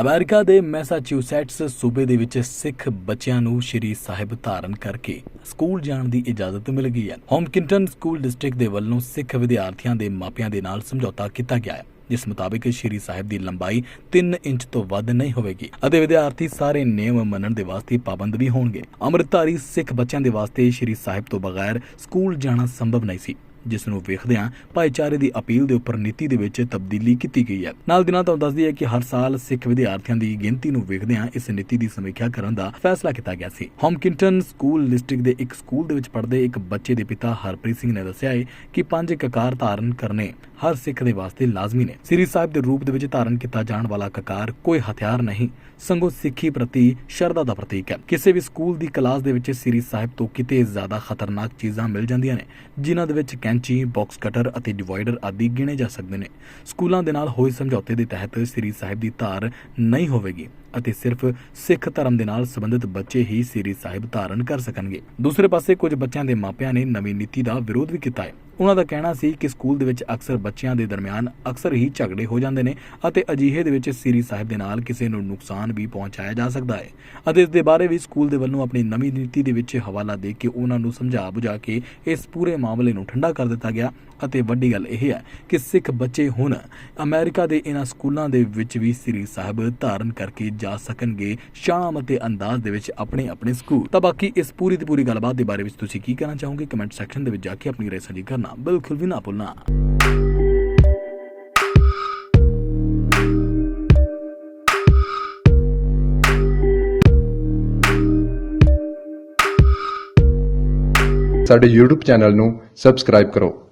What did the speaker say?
America ਦੇ ਮੈਸਾਚਿਊਸੈਟਸ ਸੂਬੇ ਦੇ ਵਿੱਚ ਸਿੱਖ ਬੱਚਿਆਂ ਨੂੰ ਸ਼੍ਰੀ ਸਾਹਿਬ ਧਾਰਨ ਕਰਕੇ ਸਕੂਲ ਜਾਣ ਦੀ ਇਜਾਜ਼ਤ ਮਿਲ ਗਈ ਹੈ। ਹੋਮਕਿੰਟਨ ਸਕੂਲ ਡਿਸਟ੍ਰਿਕਟ ਦੇ ਵੱਲੋਂ ਸਿੱਖ ਵਿਦਿਆਰਥੀਆਂ ਦੇ ਮਾਪਿਆਂ ਦੇ ਨਾਲ ਸਮਝੌਤਾ ਕੀਤਾ ਗਿਆ ਹੈ। ਜਿਸ ਮੁਤਾਬਿਕ ਸ਼੍ਰੀ ਸਾਹਿਬ ਦੀ ਲੰਬਾਈ 3 ਇੰਚ ਤੋਂ ਵੱਧ ਨਹੀਂ ਹੋਵੇਗੀ ਅਤੇ ਵਿਦਿਆਰਥੀ ਸਾਰੇ ਨਿਯਮ ਮੰਨਣ ਦੇ ਵਾਸਤੇ ਪਾਬੰਦ ਵੀ ਹੋਣਗੇ। ਅੰਮ੍ਰਿਤਧਾਰੀ ਸਿੱਖ ਬੱਚਿਆਂ ਦੇ ਵਾਸਤੇ ਸ਼੍ਰੀ ਸਾਹਿਬ ਤੋਂ ਬਗੈਰ ਸਕੂਲ ਜਾਣਾ ਸੰਭਵ ਨਹੀਂ ਸੀ। ਜਿਸ ਨੂੰ ਵੇਖਦਿਆਂ ਭਾਈਚਾਰੇ ਦੀ ਅਪੀਲ ਦੇ ਉੱਪਰ ਨੀਤੀ ਦੇ ਵਿੱਚ ਤਬਦੀਲੀ ਕੀਤੀ ਗਈ ਹੈ। ਨਾਲ ਦੀ ਨਾਲ ਤੁਹਾਨੂੰ ਦੱਸਦੀ ਹੈ ਕਿ ਹਰ ਸਾਲ ਸਿੱਖ ਵਿਦਿਆਰਥੀਆਂ ਦੀ ਗਿਣਤੀ ਨੂੰ ਵੇਖਦਿਆਂ ਇਸ ਨੀਤੀ ਦੀ ਸਮੀਖਿਆ ਕਰਨ ਦਾ ਫੈਸਲਾ ਕੀਤਾ ਗਿਆ ਸੀ। ਹੋਮਕਿੰਟਨ ਸਕੂਲ ਡਿਸਟ੍ਰਿਕਟ ਦੇ ਇੱਕ ਸਕੂਲ ਦੇ ਵਿੱਚ ਪੜ੍ਹਦੇ ਇੱਕ ਬੱਚੇ ਦੇ ਪਿਤਾ ਹਰਪ੍ਰੀਤ ਸਿੰਘ ਨੇ ਦੱਸਿਆ ਹੈ ਕਿ ਪੰਜ ਕਕਾਰ ਧਾਰਨ ਕਰਨੇ ਹਰ ਸਿੱਖ ਦੇ ਵਾਸਤੇ ਲਾਜ਼ਮੀ ਨੇ। ਸ੍ਰੀ ਸਾਹਿਬ ਦੇ ਰੂਪ ਦੇ ਵਿੱਚ ਧਾਰਨ ਕੀਤਾ ਜਾਣ ਵਾਲਾ ਕਕਾਰ ਕੋਈ ਹਥਿਆਰ ਨਹੀਂ, ਸੰਗੋ ਸਿੱਖੀ ਪ੍ਰਤੀ ਸ਼ਰਧਾ ਦਾ ਪ੍ਰਤੀਕ ਹੈ। ਕਿਸੇ ਵੀ ਸਕੂਲ ਦੀ ਕਲਾਸ ਦੇ ਵਿੱਚ ਸ੍ਰੀ ਸਾਹਿਬ ਤੋਂ ਕਿਤੇ ਜ਼ਿਆਦਾ ਖਤਰਨਾਕ ਚੀਜ਼ਾਂ ਮਿਲ ਜਾਂਦੀਆਂ ਨੇ, ਜਿਨ੍ਹਾਂ ਦੇ ਵਿੱਚ ਕੈਂਚੀ ਬਾਕਸ ਕਟਰ ਅਤੇ ਡਿਵਾਈਡਰ ਆਦਿ ਗਿਣੇ ਜਾ ਸਕਦੇ ਨੇ। ਸਕੂਲਾਂ ਦੇ ਨਾਲ ਹੋਏ ਸਮਝੌਤੇ ਦੇ ਤਹਿਤ ਸ੍ਰੀ ਸਾਹਿਬ ਦੀ ਧਾਰ ਨਹੀਂ ਹੋਵੇਗੀ ਅਤੇ ਸਿਰਫ ਸਿੱਖ ਧਰਮ ਦੇ ਨਾਲ ਸੰਬੰਧਿਤ ਬੱਚੇ ਹੀ ਸ੍ਰੀ ਸਾਹਿਬ ਧਾਰਨ ਕਰ ਸਕਣਗੇ। ਦੂਸਰੇ ਪਾਸੇ ਕੁਝ ਬੱਚਿਆਂ ਦੇ ਮਾਪਿਆਂ ਨੇ ਨਵੀਂ ਨੀਤੀ ਦਾ ਵਿਰੋਧ ਵੀ ਕੀਤਾ ਹੈ। ਉਹਨਾਂ ਦਾ ਕਹਿਣਾ ਸੀ ਕਿ ਸਕੂਲ ਦੇ ਵਿੱਚ ਅਕਸਰ ਬੱਚਿਆਂ ਦੇ ਦਰਮਿਆਨ ਅਕਸਰ ਹੀ ਝਗੜੇ ਹੋ ਜਾਂਦੇ ਨੇ ਅਤੇ ਅਜਿਹੇ ਦੇ ਵਿੱਚ ਸ੍ਰੀ ਸਾਹਿਬ ਦੇ ਨਾਲ ਕਿਸੇ ਨੂੰ ਨੁਕਸਾਨ ਵੀ ਪਹੁੰਚਾਇਆ ਜਾ ਸਕਦਾ ਹੈ ਅਤੇ ਇਸ ਦੇ ਬਾਰੇ ਵੀ ਸਕੂਲ ਦੇ ਵੱਲੋਂ ਆਪਣੀ ਨਵੀਂ ਨੀਤੀ ਦੇ ਵਿੱਚ ਹਵਾਲਾ ਦੇ ਕੇ ਉਹਨਾਂ ਨੂੰ ਸਮਝਾ ਬੁਝਾ ਕੇ ਇਸ ਪੂਰੇ ਮਾਮਲੇ ਨੂੰ ਠੰਡਾ ਕਰ ਦਿੱਤਾ ਗਿਆ ਅਤੇ ਵੱਡੀ ਗੱਲ ਇਹ ਹੈ ਕਿ ਸਿੱਖ ਬੱਚੇ ਹੁਣ ਅਮਰੀਕਾ ਦੇ ਇਹਨਾਂ ਸਕੂਲਾਂ ਦੇ ਵਿੱਚ ਵੀ ਸ੍ਰੀ ਸਾਹਿਬ ਧਾਰਨ ਕਰਕੇ ਜਾ ਸਕਣਗੇ ਸ਼ਾਮ ਅਤੇ ਅੰਦਾਜ਼ ਦੇ ਵਿੱਚ ਆਪਣੇ ਆਪਣੇ ਸਕੂਲ। ਤਾਂ ਬਾਕੀ ਇਸ ਪੂਰੀ ਦੀ ਪੂਰੀ ਗੱਲਬਾਤ ਦੇ ਬਾਰੇ ਵਿੱਚ ਤੁਸੀਂ ਕੀ ਕਹਿਣਾ ਚਾਹੋਗੇ? ਕਮੈਂਟ ਸੈਕਸ਼ਨ ਦੇ ਵਿੱਚ ਜਾ ਕੇ ਆਪਣੀ ਰਾਏ ਸਾਂਝੀ ਕਰਨਾ। ਬਿਲਕੁਲ ਵੀ ਨਾ ਭੁੱਲਣਾ ਸਾਡੇ YouTube ਚੈਨਲ ਨੂੰ ਸਬਸਕ੍ਰਾਈਬ ਕਰੋ।